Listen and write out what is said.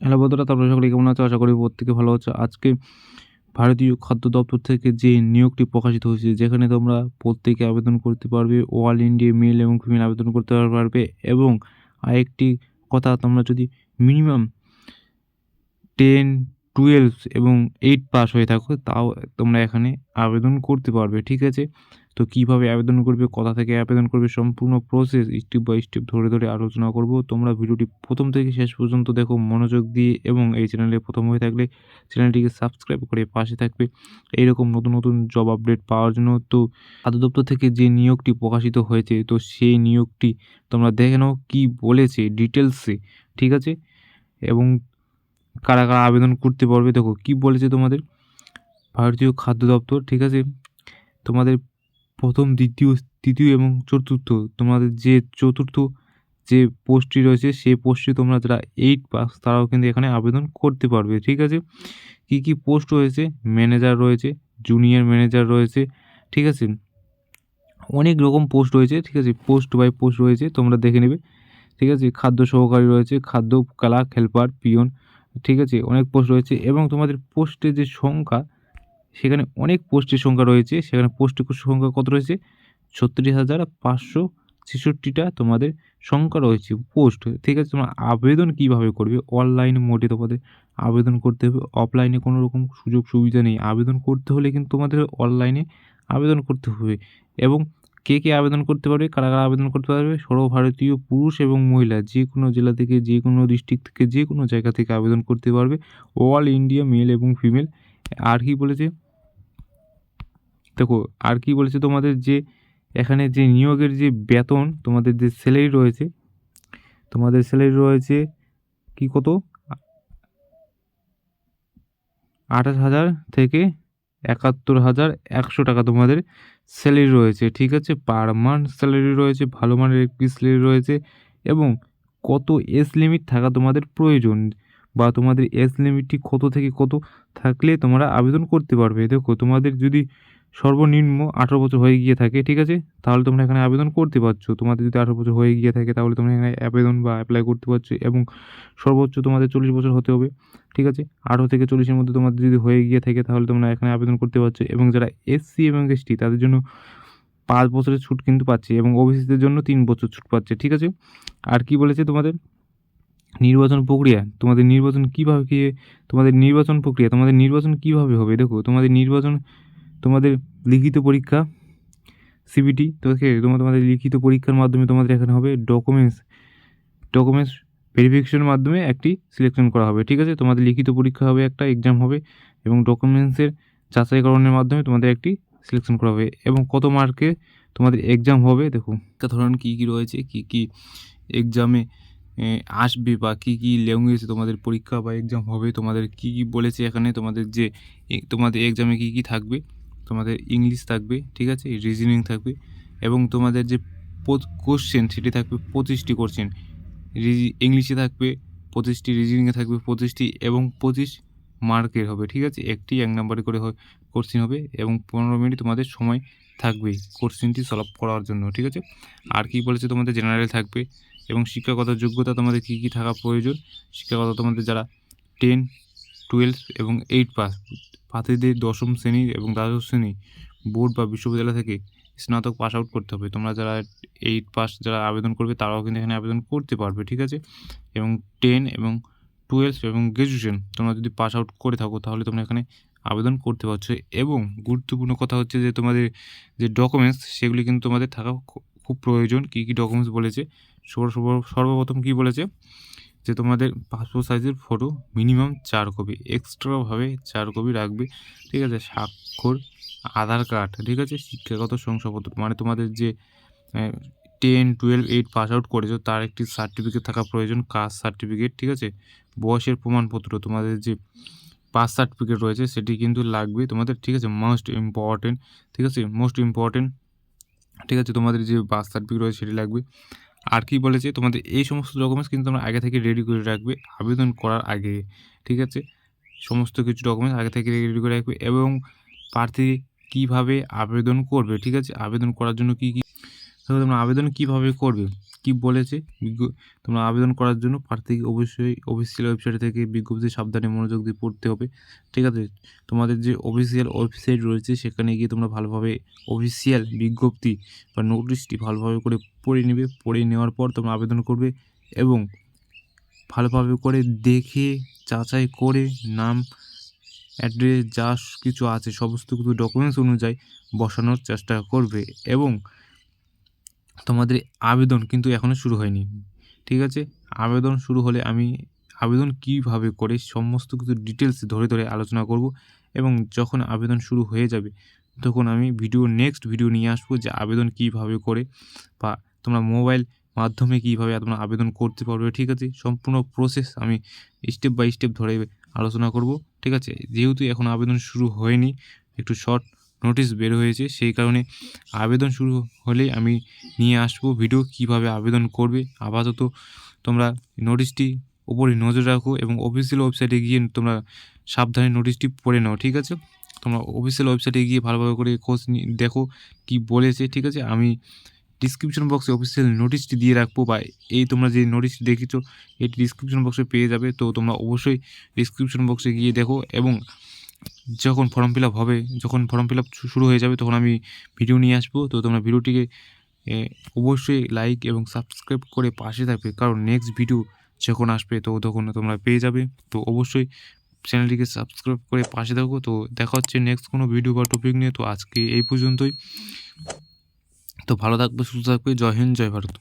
Hello বন্ধুরা তারপরে সকলে কেমন আছো? আশা করি প্রত্যেকে ভালো আছো। আজকে ভারতীয় খাদ্য দপ্তর থেকে যে নিয়োগটি প্রকাশিত হয়েছে, যেখানে তোমরা প্রত্যেকে আবেদন করতে পারবে অল ইন্ডিয়া মেল এবং ফিমেল আবেদন করতে পারবে এবং আরেকটি কথা, তোমরা যদি মিনিমাম টেন টুয়েলভ এবং এইট পাস হয়ে থাকো, তাও তোমরা এখানে আবেদন করতে পারবে, ঠিক আছে? তো কীভাবে আবেদন করবে, কোথা থেকে আবেদন করবে, সম্পূর্ণ প্রসেস স্টেপ বাই স্টেপ ধরে ধরে আলোচনা করব। তোমরা ভিডিওটি প্রথম থেকে শেষ পর্যন্ত দেখো, মনোযোগ দিয়ে এবং এই চ্যানেলে প্রথম হয়ে থাকলে চ্যানেলটিকে সাবস্ক্রাইব করে পাশে থাকবে। এইরকম নতুন নতুন জব আপডেট পাওয়ার জন্য তো খাদ্য দপ্তর থেকে যে নিয়োগটি প্রকাশিত হয়েছে, তো সেই নিয়োগটি তোমরা দেখে নাও কী বলেছে ডিটেলসে ঠিক আছে? এবং কারা কারা আবেদন করতে পারবে? দেখো, কী বলেছে তোমাদের? ভারতীয় খাদ্য দপ্তর, ঠিক আছে? তোমাদের প্রথম, দ্বিতীয়, তৃতীয় এবং চতুর্থ, তোমাদের যে চতুর্থ যে পোস্টটি রয়েছে, সেই পোস্টটি তোমরা যারা এইট পাস তারাও কিন্তু এখানে আবেদন করতে পারবে, ঠিক আছে? কি কি পোস্ট রয়েছে? ম্যানেজার রয়েছে জুনিয়র ম্যানেজার রয়েছে, ঠিক আছে? অনেক রকম পোস্ট রয়েছে, ঠিক আছে? পোস্ট বাই পোস্ট রয়েছে, তোমরা দেখে নেবে, ঠিক আছে? খাদ্য সহকারী রয়েছে, খাদ্য ক্লার্ক হেল্পার পিয়ন ঠিক আছে? অনেক পোস্ট রয়েছে এবং তোমাদের পোস্টের যে সংখ্যা, সেখানে অনেক পোস্টের সংখ্যা রয়েছে। সেখানে পোস্টের সংখ্যা কত রয়েছে? ছত্রিশ হাজার পাঁচশো ছেষট্টিটা তোমাদের সংখ্যা রয়েছে পোস্ট ঠিক আছে? তোমরা আবেদন কীভাবে করবে? অনলাইন মোডে তোমাদের আবেদন করতে হবে। অফলাইনে কোনো রকম সুযোগ সুবিধা নেই। আবেদন করতে হলে কিন্তু তোমাদের অনলাইনে আবেদন করতে হবে। এবং কে কে আবেদন করতে পারবে, কারা কারা আবেদন করতে পারবে? সর্বভারতীয় পুরুষ এবং মহিলা যে কোনো জেলা থেকে, যে কোনো ডিস্ট্রিক্ট থেকে, যে কোনো জায়গা থেকে আবেদন করতে পারবে। অল ইন্ডিয়া মেল এবং ফিমেল আর কি বলেছে? দেখো, আর কি বলেছে তোমাদের যে, এখানে যে নিয়োগের যে বেতন, তোমাদের যে স্যালারি রয়েছে, তোমাদের স্যালারি রয়েছে কি কত? আঠাশ হাজার থেকে একাত্তর হাজার একশো টাকা তোমাদের। স্যালারি রয়েছে, ঠিক আছে? পার মান্থ স্যালারি রয়েছে, ভালো মানের একটি স্যালারি রয়েছে এবং কত এজ লিমিট থাকা তোমাদের প্রয়োজন বা তোমাদের এজ লিমিটটি কত থেকে কত থাকলে তোমরা আবেদন করতে পারবে। দেখো, তোমাদের যদি সর্বনিম্ন আঠারো বছর হয়ে গিয়ে থাকে, ঠিক আছে? তাহলে তোমরা এখানে আবেদন করতে পারছ। তোমাদের যদি আঠারো বছর হয়ে গিয়ে থাকে, তাহলে তোমরা এখানে আবেদন বা অ্যাপ্লাই করতে পারছ এবং সর্বোচ্চ তোমাদের চল্লিশ বছর হতে হবে, ঠিক আছে? আঠারো থেকে চল্লিশের মধ্যে তোমাদের যদি হয়ে গিয়ে থাকে, তাহলে তোমরা এখানে আবেদন করতে পারছ এবং যারা এসসি এবং এসটি তাদের জন্য পাঁচ বছরের ছুট কিন্তু পাচ্ছে এবং ওবিসিদের জন্য তিন বছর ছুট পাচ্ছে, ঠিক আছে? আর কি বলেছে তোমাদের? নির্বাচন প্রক্রিয়া, তোমাদের নির্বাচন কীভাবে কী, তোমাদের নির্বাচন প্রক্রিয়া, তোমাদের নির্বাচন কীভাবে হবে? দেখো, তোমাদের নির্বাচন তোমাদের লিখিত পরীক্ষা সিবিটি তোকে তোমার, তোমাদের লিখিত পরীক্ষার মাধ্যমে তোমাদের এখানে হবে ডকুমেন্টস ডকুমেন্টস ভেরিফিকেশনের মাধ্যমে একটি সিলেকশন করা হবে, ঠিক আছে? তোমাদের লিখিত পরীক্ষা হবে একটা এক্সাম হবে, এবং ডকুমেন্টসের যাচাইকরণের মাধ্যমে তোমাদের একটি সিলেকশন করা হবে, এবং কত মার্কে তোমাদের এক্সাম হবে দেখো ধরুন কী কী রয়েছে, কী কী এক্সামে আসবে বা কী কী ল্যাঙ্গুয়েজে তোমাদের পরীক্ষা বা এক্সাম হবে, তোমাদের কী কী বলেছে এখানে, তোমাদের যে তোমাদের এক্সামে কী কী থাকবে? তোমাদের ইংলিশ থাকবে, ঠিক আছে? রিজনিং থাকবে এবং তোমাদের যে কোশ্চেন সেটি থাকবে পঁচিশটি কোশ্চেন রিজি ইংলিশে থাকবে, পঁচিশটি রিজনিংয়ে থাকবে পঁচিশটি এবং পঁচিশ মার্কের হবে, ঠিক আছে? একটি এক নম্বরে করে কোশ্চেন হবে এবং পনেরো মিনিট তোমাদের সময় থাকবে কোশ্চেনটি সলভ করার জন্য, ঠিক আছে? আর কি বলেছে তোমাদের? জেনারেল থাকবে এবং শিক্ষাগত যোগ্যতা তোমাদের কী কী থাকা প্রয়োজন? শিক্ষাগত তোমাদের যারা টেন টুয়েলভ এবং এইট পাস প্রার্থীদের দশম শ্রেণি এবং দ্বাদশ শ্রেণি বোর্ড বা বিশ্ববিদ্যালয় থেকে স্নাতক পাস আউট করতে হবে। তোমরা যারা এইট পাস যারা আবেদন করবে, তারাও কিন্তু এখানে আবেদন করতে পারবে, ঠিক আছে? এবং টেন এবং টুয়েলভ এবং গ্র্যাজুয়েশন তোমরা যদি পাস আউট করে থাকো, তাহলে তোমরা এখানে আবেদন করতে পারছ। এবং গুরুত্বপূর্ণ কথা হচ্ছে যে, তোমাদের যে ডকুমেন্টস সেগুলি কিন্তু তোমাদের থাকা খুব প্রয়োজন। কী কী ডকুমেন্টস বলেছে? সর্বপ্রথম কী বলেছে? যে তোমাদের পাসপোর্ট সাইজের ফটো মিনিমাম চার কপি এক্সট্রাভাবে চার কপি রাখবে, ঠিক আছে? স্বাক্ষর, আধার কার্ড ঠিক আছে? শিক্ষাগত শংসাপত্র মানে তোমাদের যে ten twelve eight pass out করেছ, তার একটি সার্টিফিকেট থাকা প্রয়োজন কাস্ট সার্টিফিকেট ঠিক আছে? বয়সের প্রমাণপত্র, তোমাদের যে পাস সার্টিফিকেট রয়েছে, সেটি কিন্তু লাগবে তোমাদের, ঠিক আছে? মোস্ট ইম্পর্টেন্ট ঠিক আছে? মোস্ট ইম্পর্টেন্ট ঠিক আছে? তোমাদের যে বার্থ সার্টিফিকেট রয়েছে, সেটি লাগবে। আর কি বলেছে? তোমাদের এই সমস্ত ডকুমেন্টস কিন্তু তোমরা আগে থেকে রেডি করে রাখবে, আবেদন করার আগে, ঠিক আছে? সমস্ত কিছু ডকুমেন্টস আগে থেকে রেডি করে রাখবে এবং প্রার্থী কীভাবে আবেদন করবে, ঠিক আছে? আবেদন করার জন্য কী কী তোমরা আবেদন কীভাবে করবে? কী বলেছে? তোমরা আবেদন করার জন্য প্রার্থী অবশ্যই অফিসিয়াল ওয়েবসাইট থেকে বিজ্ঞপ্তি সাবধানে মনোযোগ দিয়ে পড়তে হবে। ঠিক আছে? তোমাদের যে অফিসিয়াল ওয়েবসাইট রয়েছে, সেখানে গিয়ে তোমরা ভালোভাবে অফিসিয়াল বিজ্ঞপ্তি বা নোটিশটি ভালোভাবে করে পড়ে নেবে। পড়ে নেওয়ার পর তোমরা আবেদন করবে এবং ভালোভাবে করে দেখে, যাচাই করে, নাম অ্যাড্রেস যা কিছু আছে, সমস্ত কিছু ডকুমেন্টস অনুযায়ী বসানোর চেষ্টা করবে এবং তোমাদের আবেদন কিন্তু এখনও শুরু হয়নি। ঠিক আছে? আবেদন শুরু হলে আমি আবেদন কীভাবে করে সমস্ত কিছু ডিটেলস ধরে ধরে আলোচনা করব এবং যখন আবেদন শুরু হয়ে যাবে, তখন আমি ভিডিও নেক্সট ভিডিও নিয়ে আসব যে আবেদন কীভাবে করে বা তোমরা মোবাইল মাধ্যমে কীভাবে তোমরা আবেদন করতে পারবে, ঠিক আছে? সম্পূর্ণ প্রসেস আমি স্টেপ বাই স্টেপ ধরে আলোচনা করব, ঠিক আছে? যেহেতু এখন আবেদন শুরু হয়নি, একটু শর্ট নোটিশ বের হয়েছে, সেই কারণে আবেদন শুরু হলেই আমি নিয়ে আসব। ভিডিও কীভাবে আবেদন করবে? আপাতত তোমরা নোটিশটি ওপরে নজর রাখো এবং অফিসিয়াল ওয়েবসাইটে গিয়ে তোমরা সাবধানে নোটিশটি পড়ে নাও, ঠিক আছে? তোমরা অফিসিয়াল ওয়েবসাইটে গিয়ে ভালোভাবে করে খোঁজ দেখো কি বলেছে, ঠিক আছে? আমি ডিসক্রিপশন বক্সে অফিসিয়াল নোটিশটি দিয়ে রাখব বা এই তোমরা যে নোটিশটি দেখেছ, এটি ডিসক্রিপশন বক্সে পেয়ে যাবে। তো তোমরা অবশ্যই ডিসক্রিপশন বক্সে গিয়ে দেখো এবং যখন ফর্ম ফিল আপ হবে, যখন ফর্ম ফিল আপ শুরু হয়ে যাবে, তখন আমি ভিডিও নিয়ে আসব। তো তোমরা ভিডিওটিকে অবশ্যই লাইক এবং সাবস্ক্রাইব করে পাশে থাকবে। কারণ নেক্সট ভিডিও যখন আসবে, তো তখন তোমরা পেয়ে যাবে। তো অবশ্যই চ্যানেলটিকে সাবস্ক্রাইব করে পাশে থাকো। তো দেখা হচ্ছে নেক্সট কোনো ভিডিও বা টপিক নিয়ে। তো আজকে এই পর্যন্তই। তো ভালো থাকবে, সুস্থ থাকবে। জয় হিন্দ, জয় ভারত।